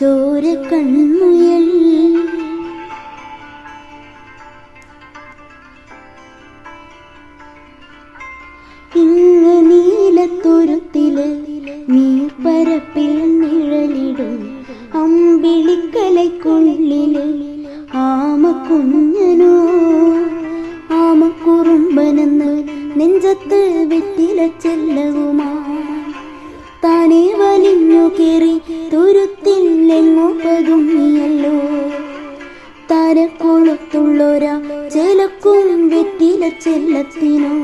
ചോര കൺമുയൽ ഇങ്ങ് നീലത്തുരുത്തിൽ നീർപ്പരപ്പിൽ നിഴലിടും അമ്പിളിക്കലയ്ക്കുള്ളിൽ ആമക്കുഞ്ഞനോ. ആമക്കുറുമ്പനെന്ന് നെഞ്ചത്ത് വെറ്റില ചെല്ലവുമാ. താനെ വലിഞ്ഞു കയറി തുരുത്തില്ലെങ്ങോ പതുങ്ങിയല്ലോ തരക്കുളത്തുള്ളൊരാ ചെലക്കും വെറ്റില ചെല്ലത്തിനോ.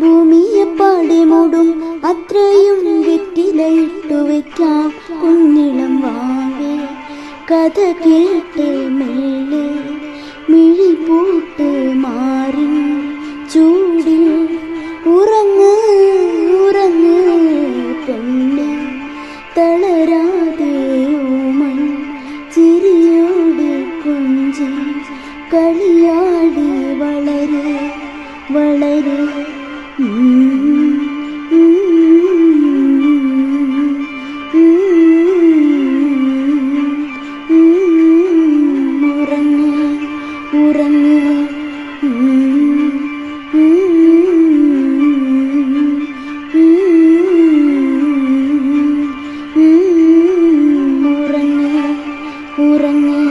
ഭൂമിയെ പാടി മൂടും അത്രയും വെറ്റിലയിട്ടു വെക്കാം കുഞ്ഞിളം വാവേ. കഥ കേട്ടേ മെല്ലെ മിഴി പൂക്ക കളിയാടി വളരെ വളരെ. ഉറങ്ങി ഉറങ്ങ്.